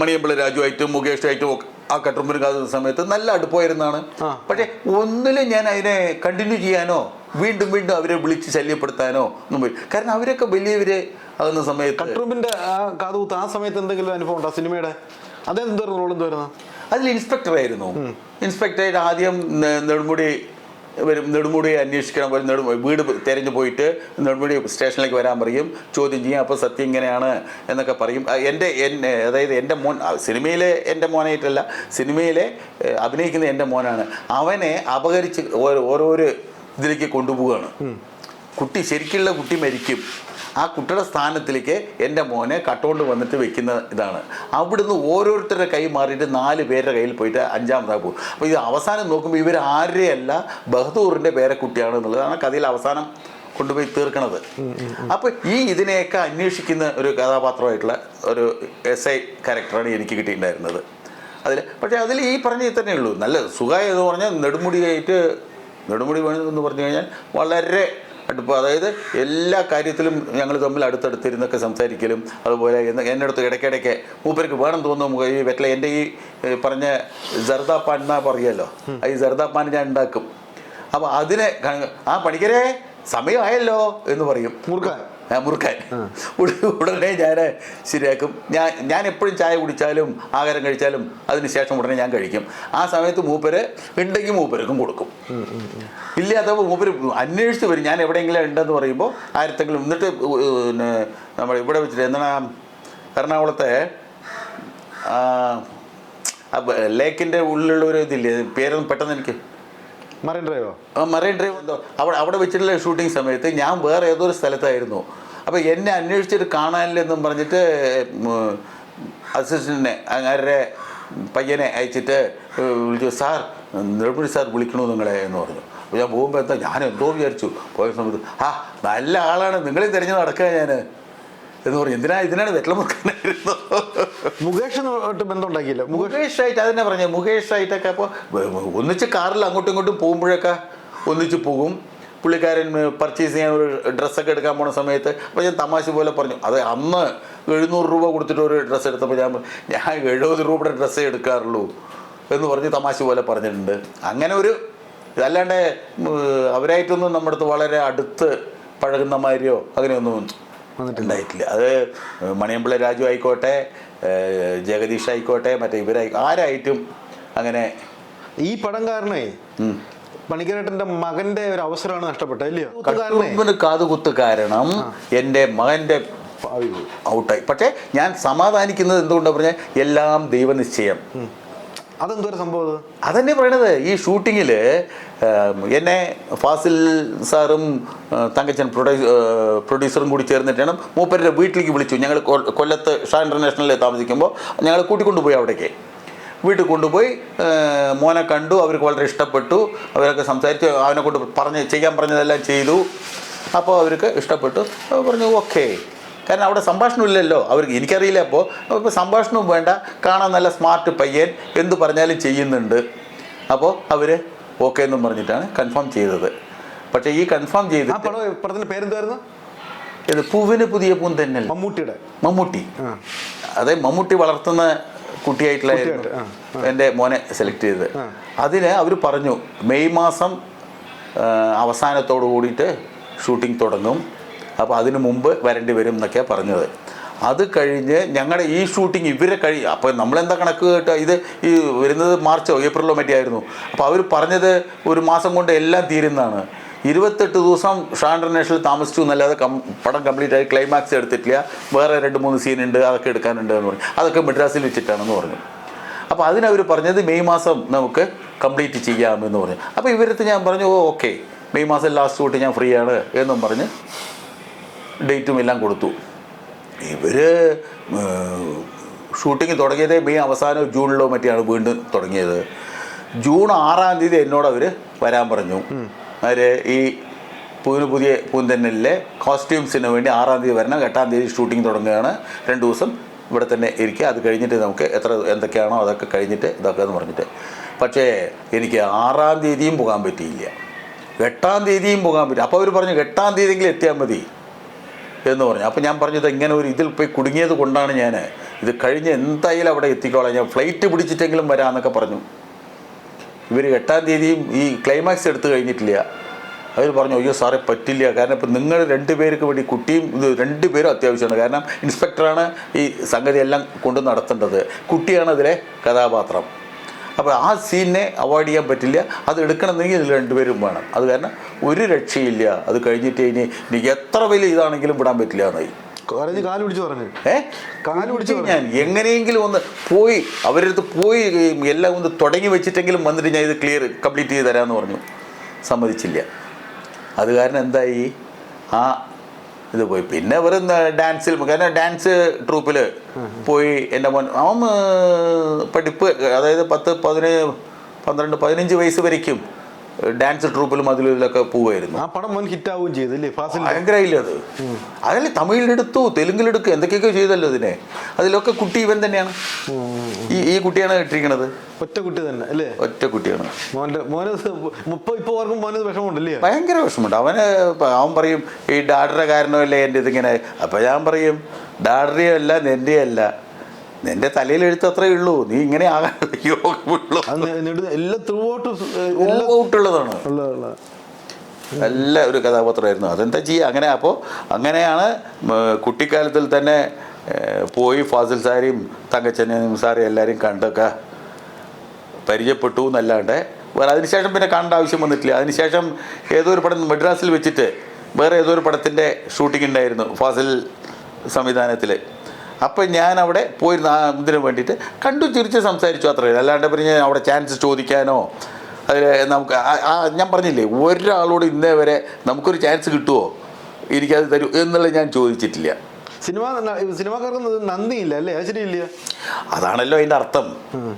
മണിയമ്പിള രാജുവായിട്ടും മുകേഷായിട്ടും ഒക്കെ ആ കാതുന്ന സമയത്ത് നല്ല അടുപ്പമായിരുന്നാണ് പക്ഷെ ഒന്നിലും ഞാൻ അതിനെ കണ്ടിന്യൂ ചെയ്യാനോ വീണ്ടും വീണ്ടും അവരെ വിളിച്ച് ശല്യപ്പെടുത്താനോ ഒന്നും പോയി കാരണം അവരൊക്കെ വലിയവര് ആകുന്ന സമയത്ത് കട്ടുമ്പിന്റെ ആ കാതുകുത്ത് ആ സമയത്ത് എന്തെങ്കിലും അനുഭവം ഉണ്ടോ സിനിമയുടെ? അദ്ദേഹം എന്തായിരുന്നു റോൾ എന്തായിരുന്നു അതിൽ ഇൻസ്പെക്ടർ ആയിരുന്നു. ഇൻസ്പെക്ടറായിട്ട് ആദ്യം നെടുമുടി വരും നെടുമുടിയെ അന്വേഷിക്കണം ഒരു നെടു വീട് തിരഞ്ഞു പോയിട്ട് നെടുമുടി സ്റ്റേഷനിലേക്ക് വരാൻ പറയും. ചോദ്യം ചെയ്യും അപ്പോൾ സത്യം ഇങ്ങനെയാണ്? എന്നൊക്കെ പറയും. എന്റെ എന്നെ അതായത് എന്റെ മോൻ സിനിമയിലെ എന്റെ മോനായിട്ടല്ല സിനിമയിലെ അഭിനയിക്കുന്ന എന്റെ മോനാണ്. അവനെ അപകരിച്ച് ഓരോ ഓരോരോ ഇതിലേക്ക് കൊണ്ടുപോവുകയാണ്. കുട്ടി ശരിക്കുള്ള കുട്ടി മരിക്കും. ആ കുട്ടിയുടെ സ്ഥാനത്തിലേക്ക് എന്റെ മോനെ കട്ടുകൊണ്ട് വന്നിട്ട് വെക്കുന്ന ഇതാണ്. അവിടുന്ന് ഓരോരുത്തരുടെ കൈ മാറിയിട്ട് നാല് പേരുടെ കയ്യിൽ പോയിട്ട് അഞ്ചാമതായി പോകും അപ്പോൾ ഇത് അവസാനം നോക്കുമ്പോൾ ഇവർ ആരെയല്ല ബഹദൂറിന്റെ പേരക്കുട്ടിയാണ് എന്നുള്ളതാണ് കഥയിൽ അവസാനം കൊണ്ടുപോയി തീർക്കണത്. അപ്പോൾ ഈ ഇതിനെയൊക്കെ അന്വേഷിക്കുന്ന ഒരു കഥാപാത്രമായിട്ടുള്ള ഒരു എസ് ഐ ക്യാരക്ടറാണ് എനിക്ക് കിട്ടിയിട്ടുണ്ടായിരുന്നത്. അതിൽ പക്ഷേ അതിൽ ഈ പറഞ്ഞ തന്നെ ഉള്ളൂ. നല്ല സുഖമായി എന്ന് പറഞ്ഞാൽ നെടുമുടിയായിട്ട് നെടുമുടി വേണമെന്ന് എന്ന് പറഞ്ഞു കഴിഞ്ഞാൽ വളരെ അടുപ്പം അതായത് എല്ലാ കാര്യത്തിലും ഞങ്ങൾ തമ്മിൽ അടുത്തടുത്തിരുന്നൊക്കെ സംസാരിക്കലും അതുപോലെ എന്റെ അടുത്ത് ഇടയ്ക്കിടയ്ക്ക് മൂപ്പർക്ക് വേണം തോന്നുന്നു ഈ വെറ്റില എന്റെ ഈ പറഞ്ഞ പറഞ്ഞ ജർദാപ്പാൻ എന്നാ പറയുമല്ലോ ഈ ജർദാപ്പാൻ ഞാൻ ഉണ്ടാക്കും. അപ്പോൾ അതിനെ ആ പണിക്കരെ സമയമായല്ലോ എന്ന് പറയും. മുറുക്കാൻ. മുറുക്കാൻ. ഉട- ഉടനെ ഞാൻ ശരിയാക്കും. ഞാൻ ഞാൻ എപ്പോഴും ചായ കുടിച്ചാലും ആഹാരം കഴിച്ചാലും അതിന് ശേഷം ഉടനെ ഞാൻ കഴിക്കും. ആ സമയത്ത് മൂപ്പര് ഉണ്ടെങ്കിൽ മൂപ്പർക്കും കൊടുക്കും. ഇല്ലാത്തപ്പോൾ മൂപ്പര് അന്വേഷിച്ച് വരും. ഞാൻ എവിടെയെങ്കിലും ഉണ്ടെന്ന് പറയുമ്പോൾ ആയിരത്തെങ്കിലും എന്നിട്ട് പിന്നെ നമ്മൾ ഇവിടെ വെച്ചിട്ട് എന്താണ് എറണാകുളത്തെ ലേക്കിന്റെ ഉള്ളിലുള്ള ഒരു ഇതില്ലേ? പേരൊന്നും പെട്ടെന്ന് എനിക്ക് മറൈൻ ഡ്രൈവോ മറൈൻ ഡ്രൈവ് എന്തോ. അവിടെ അവിടെ വെച്ചിട്ടുള്ള ഷൂട്ടിംഗ് സമയത്ത് ഞാൻ വേറെ ഏതോ ഒരു സ്ഥലത്തായിരുന്നു. അപ്പോൾ എന്നെ അന്വേഷിച്ചിട്ട് കാണാനില്ലെന്നും പറഞ്ഞിട്ട് അസിസ്റ്റന്റിനെ അങ്ങാരുടെ പയ്യനെ അയച്ചിട്ട് വിളിച്ചു. സാർ നെടുമുടി സാർ വിളിക്കണു നിങ്ങളെ? എന്ന് പറഞ്ഞു. അപ്പോൾ ഞാൻ പോകുമ്പോൾ എന്താ ഞാൻ എന്തോ വിചാരിച്ചു. പോയ സമയത്ത് ആ നല്ല ആളാണ്. നിങ്ങളെ തിരഞ്ഞു നടക്കുക ഞാൻ എന്ന് പറഞ്ഞു. എന്തിനാ ഇതിനാണ് വെറ്റലമുറുക്കാനായിരുന്നു മുറുക്കാനായിരുന്നു ബന്ധം ബന്ധമുണ്ടാക്കിയില്ല മുകേഷ് ആയിട്ട് അതന്നെ പറഞ്ഞു. മുകേഷായിട്ടൊക്കെ അപ്പോൾ ഒന്നിച്ച് കാറിൽ അങ്ങോട്ടും ഇങ്ങോട്ടും പോകുമ്പോഴൊക്കെ ഒന്നിച്ച് പോകും. പുള്ളിക്കാരൻ പർച്ചേസ് ചെയ്യാൻ ഒരു ഡ്രസ്സൊക്കെ എടുക്കാൻ പോണ സമയത്ത് അപ്പോൾ ഞാൻ തമാശ പോലെ പറഞ്ഞു. അത് അന്ന് എഴുന്നൂറ് രൂപ കൊടുത്തിട്ട് ഒരു ഡ്രസ്സ് എടുത്തപ്പോൾ ഞാൻ ഞാൻ എഴുപത് രൂപയുടെ ഡ്രസ്സേ എടുക്കാറുള്ളൂ എന്ന് പറഞ്ഞ് തമാശ പോലെ പറഞ്ഞിട്ടുണ്ട്. അങ്ങനെ ഒരു അല്ലാണ്ട് ഉം, അവരായിട്ടൊന്നും നമ്മുടെ അടുത്ത് വളരെ അടുത്ത് പഴകുന്ന മാതിരിയോ അങ്ങനെയൊന്നും ഉണ്ടായിട്ടില്ല. അത് മണിയമ്പിള്ള രാജു ആയിക്കോട്ടെ ജഗദീഷ് ആയിക്കോട്ടെ മറ്റേ ഇവരായി ആരായിട്ടും അങ്ങനെ ഈ പടം കാരണേ ഉം. പണിക്കരേട്ടന്റെ മകന്റെ ഒരു അവസരമാണ് നഷ്ടപ്പെട്ടത് ഇല്ലയോ? കാതുകുത്ത് കാരണം എന്റെ മകന്റെ ഔട്ടായി. പക്ഷേ ഞാൻ സമാധാനിക്കുന്നത് എന്തുകൊണ്ടാണ് പറഞ്ഞാൽ എല്ലാം ദൈവനിശ്ചയം. അതെന്തൊരു സംഭവം അത്? അതന്നെ പറയണത്. ഈ ഷൂട്ടിങ്ങിൽ എന്നെ ഫാസിൽ സാറും തങ്കച്ചൻ പ്രൊഡ്യൂ പ്രൊഡ്യൂസറും കൂടി ചേർന്നിട്ടാണ് മൂപ്പരുടെ വീട്ടിലേക്ക് വിളിച്ചു. ഞങ്ങൾ കൊല്ലത്ത് ഷാ ഇന്റർനാഷണലിൽ താമസിക്കുമ്പോൾ ഞങ്ങൾ കൂട്ടിക്കൊണ്ടുപോയി അവിടേക്ക്. വീട്ടിൽ കൊണ്ടുപോയി മോനെ കണ്ടു അവർക്ക് വളരെ ഇഷ്ടപ്പെട്ടു. അവരൊക്കെ സംസാരിച്ച് അവനെ കൊണ്ട് പറഞ്ഞ് ചെയ്യാൻ പറഞ്ഞതെല്ലാം ചെയ്തു. അപ്പോൾ അവർക്ക് ഇഷ്ടപ്പെട്ടു. പറഞ്ഞു ഓക്കെ. കാരണം അവിടെ സംഭാഷണമില്ലല്ലോ അവർക്ക് എനിക്കറിയില്ല അപ്പോൾ ഇപ്പോൾ സംഭാഷണവും വേണ്ട. കാണാൻ നല്ല സ്മാർട്ട് പയ്യൻ എന്ത് പറഞ്ഞാലും ചെയ്യുന്നുണ്ട്. അപ്പോൾ അവർ ഓക്കെ എന്നും പറഞ്ഞിട്ടാണ് കൺഫേം ചെയ്തത്. പക്ഷേ ഈ കൺഫേം ചെയ്ത് ചെയ്തിട്ട് പടം പടത്തിന്റെ പേരെന്തായിരുന്നു ഇത് പൂവിന് പുതിയ പൂൻ തന്നെയല്ല? മമ്മൂട്ടിയുടെ. മമ്മൂട്ടി. അതെ മമ്മൂട്ടി വളർത്തുന്ന കുട്ടിയായിട്ടുള്ളായിരുന്നു കുട്ടിയായിട്ട്, എന്റെ മോനെ സെലക്ട് ചെയ്തത്. അതിന് അവർ പറഞ്ഞു മെയ് മാസം അവസാനത്തോടു കൂടിയിട്ട് ഷൂട്ടിംഗ് തുടങ്ങും. അപ്പോൾ അതിന് മുമ്പ് വരേണ്ടി വരും എന്നൊക്കെയാണ് പറഞ്ഞത്. അത് കഴിഞ്ഞ് ഞങ്ങളുടെ ഈ ഷൂട്ടിംഗ് ഇവരെ കഴി അപ്പോൾ നമ്മളെന്താ കണക്ക് കേട്ടോ ഇത് ഈ വരുന്നത് മാർച്ചോ ഏപ്രിലോ മറ്റേ ആയിരുന്നു. അപ്പോൾ അവർ പറഞ്ഞത് ഒരു മാസം കൊണ്ട് എല്ലാം തീരുന്നതാണ്. ഇരുപത്തെട്ട് ദിവസം ഷാ ഇന്റർനാഷണൽ താമസിച്ചു എന്നല്ലാതെ കം പടം കംപ്ലീറ്റ് ആയി ക്ലൈമാക്സ് എടുത്തിട്ടില്ല. വേറെ രണ്ട് മൂന്ന് സീൻ ഉണ്ട് അതൊക്കെ എടുക്കാനുണ്ട് എന്ന് പറഞ്ഞു. അതൊക്കെ മെഡ്രാസിൽ വെച്ചിട്ടാണെന്ന് പറഞ്ഞു. അപ്പോൾ അതിനവർ പറഞ്ഞത് മെയ് മാസം നമുക്ക് കംപ്ലീറ്റ് ചെയ്യാമെന്ന് പറഞ്ഞു. അപ്പോൾ ഇവരത്ത് ഞാൻ പറഞ്ഞു ഓ ഓക്കെ മെയ് മാസം ലാസ്റ്റ് തൊട്ട് ഞാൻ ഫ്രീ ആണ് എന്നും പറഞ്ഞ് ഡേറ്റും എല്ലാം കൊടുത്തു. ഇവർ ഷൂട്ടിംഗ് തുടങ്ങിയത് മെയ് അവസാനം ജൂണിലോ മറ്റെയാണ് വീണ്ടും തുടങ്ങിയത്. ജൂൺ ആറാം തീയതി എന്നോട് അവർ വരാൻ പറഞ്ഞു. അവർ ഈ പൂവിന് പുതിയ പൂന്തന്നലിലെ കോസ്റ്റ്യൂംസിന് വേണ്ടി ആറാം തീയതി വരണം എട്ടാം തീയതി ഷൂട്ടിംഗ് തുടങ്ങുകയാണ്. രണ്ട് ദിവസം ഇവിടെ തന്നെ ഇരിക്കുക. അത് കഴിഞ്ഞിട്ട് നമുക്ക് എത്ര എന്തൊക്കെയാണോ അതൊക്കെ കഴിഞ്ഞിട്ട് ഇതൊക്കെ എന്ന് പറഞ്ഞിട്ട്. പക്ഷേ എനിക്ക് ആറാം തീയതിയും പോകാൻ പറ്റിയില്ല. എട്ടാം തീയതിയും പോകാൻ പറ്റി. അപ്പോൾ അവർ പറഞ്ഞു എട്ടാം തീയതിയെങ്കിലും എത്തിയാൽ മതി. എന്ന് പറഞ്ഞു. അപ്പോൾ ഞാൻ പറഞ്ഞത് ഇങ്ങനെ ഒരു ഇതിൽ പോയി കുടുങ്ങിയത് കൊണ്ടാണ് ഞാൻ ഇത് കഴിഞ്ഞ് എന്തായാലും അവിടെ എത്തിക്കോളാം. ഞാൻ ഫ്ലൈറ്റ് പിടിച്ചിട്ടെങ്കിലും വരാമെന്നൊക്കെ പറഞ്ഞു. ഇവർ എട്ടാം തീയതിയും ഈ ക്ലൈമാക്സ് എടുത്തു കഴിഞ്ഞിട്ടില്ല. അവർ പറഞ്ഞു അയ്യോ സാറേ പറ്റില്ല. കാരണം ഇപ്പം നിങ്ങൾ രണ്ട് പേർക്ക് വേണ്ടി കുട്ടിയും ഇത് രണ്ട് പേരും അത്യാവശ്യമാണ്. കാരണം ഇൻസ്പെക്ടറാണ് ഈ സംഗതി എല്ലാം കൊണ്ട് നടത്തേണ്ടത്. കുട്ടിയാണ് അതിലെ കഥാപാത്രം. അപ്പോൾ ആ സീനിനെ അവോയ്ഡ് ചെയ്യാൻ പറ്റില്ല. അത് എടുക്കണമെന്നെങ്കിൽ ഇതിൽ രണ്ടുപേരും വേണം. അത് കാരണം ഒരു രക്ഷയില്ല. അത് കഴിഞ്ഞിട്ട് ഇനി എനിക്ക് എത്ര വലിയ ഇതാണെങ്കിലും വിടാൻ പറ്റില്ല എന്നായി. പറഞ്ഞ് കാൽ പിടിച്ച് പറഞ്ഞു. ഏ? കാൽ പിടിച്ച് ഞാൻ എങ്ങനെയെങ്കിലും ഒന്ന് പോയി അവരുടെ അടുത്ത് പോയി എല്ലാം ഒന്ന് തുടങ്ങി വെച്ചിട്ടെങ്കിലും വന്നിട്ട് ഞാൻ ഇത് ക്ലിയർ കംപ്ലീറ്റ് ചെയ്ത് തരാമെന്ന് പറഞ്ഞു. സമ്മതിച്ചില്ല. അത് കാരണം എന്തായി? ആ ഇത് പോയി. പിന്നെ വെറും ഡാൻസിൽ കാരണം ഡാൻസ് ട്രൂപ്പിൽ പോയി എന്റെ മോൻ അവൻ പഠിപ്പ് അതായത് പത്ത് പതിനേഴ് പന്ത്രണ്ട് പതിനഞ്ച് വയസ്സ് വരയ്ക്കും. ഡാൻസ് ട്രൂപ്പിലും അതിലും ഇതിലൊക്കെ പോവുമായിരുന്നു. ആ പടം വൻ ഹിറ്റ് ആവുകയും ചെയ്തു അല്ലേ ഫാസിൽ ഭയങ്കരമില്ല അത് അതല്ലേ തമിഴിലെടുത്തു തെലുങ്കിലെടുക്കും എന്തൊക്കെയൊക്കെ ചെയ്തല്ലോ അതിനെ. അതിലൊക്കെ കുട്ടി ഇവൻ തന്നെയാണ്. ഈ ഈ കുട്ടിയാണ് ഇട്ടിരിക്കണത്. ഒറ്റ കുട്ടി തന്നെ അല്ലേ? ഒറ്റ കുട്ടിയാണ്. മോന്റെ മോന് മുപ്പത് ഇപ്പൊ ഓർക്കും മോന് വിഷമമുണ്ടല്ലേ? ഭയങ്കര വിഷമമുണ്ട്. അവന് അവൻ പറയും ഈ ഡാഡറെ കാരണമല്ലേ എന്റെ ഇതിങ്ങനെ? അപ്പം ഞാൻ പറയും ഡാഡറിയല്ല അല്ല നിന്റെ അല്ല. നിന്റെ തലയിൽ എഴുത്ത് അത്രേ ഉള്ളൂ. നീ ഇങ്ങനെ ആകാൻ യോഗമുള്ളൂ അത് നെ- എല്ലാം ത്രൂ ഔട്ട് ഔട്ടുള്ളതാണ് നല്ല ഒരു കഥാപാത്രമായിരുന്നു. അതെന്താ ചെയ്യുക അങ്ങനെ അപ്പോൾ അങ്ങനെയാണ് കുട്ടിക്കാലത്തിൽ തന്നെ പോയി ഫാസിൽ സാരിയും തങ്കച്ചനും സാരെയും എല്ലാവരെയും കണ്ടൊക്കെ പരിചയപ്പെട്ടു എന്നല്ലാണ്ട് വേറെ അതിനുശേഷം പിന്നെ കാണേണ്ട ആവശ്യം വന്നിട്ടില്ല. അതിനുശേഷം ഏതോ ഒരു പടം മദ്രാസിൽ വെച്ചിട്ട് വേറെ ഏതോ ഒരു പടത്തിന്റെ ഷൂട്ടിംഗ് ഉണ്ടായിരുന്നു ഫാസിൽ സംവിധാനത്തിൽ അപ്പം ഞാൻ അവിടെ പോയിരുന്ന ആ ഇതിന് വേണ്ടിയിട്ട് കണ്ടു ചിരിച്ച് സംസാരിച്ചു അത്രയും അല്ലാണ്ട് പിന്നെ ഞാൻ അവിടെ ചാൻസ് ചോദിക്കാനോ അതിൽ നമുക്ക് ഞാൻ പറഞ്ഞില്ലേ ഒരാളോട് ഇന്നേ വരെ നമുക്കൊരു ചാൻസ് കിട്ടുമോ എനിക്കത് തരൂ എന്നുള്ളത് ഞാൻ ചോദിച്ചിട്ടില്ല. സിനിമ സിനിമാക്കാർക്ക് നന്ദിയില്ല അല്ലേ? ശരിയില്ല? അതാണല്ലോ അതിന്റെ അർത്ഥം.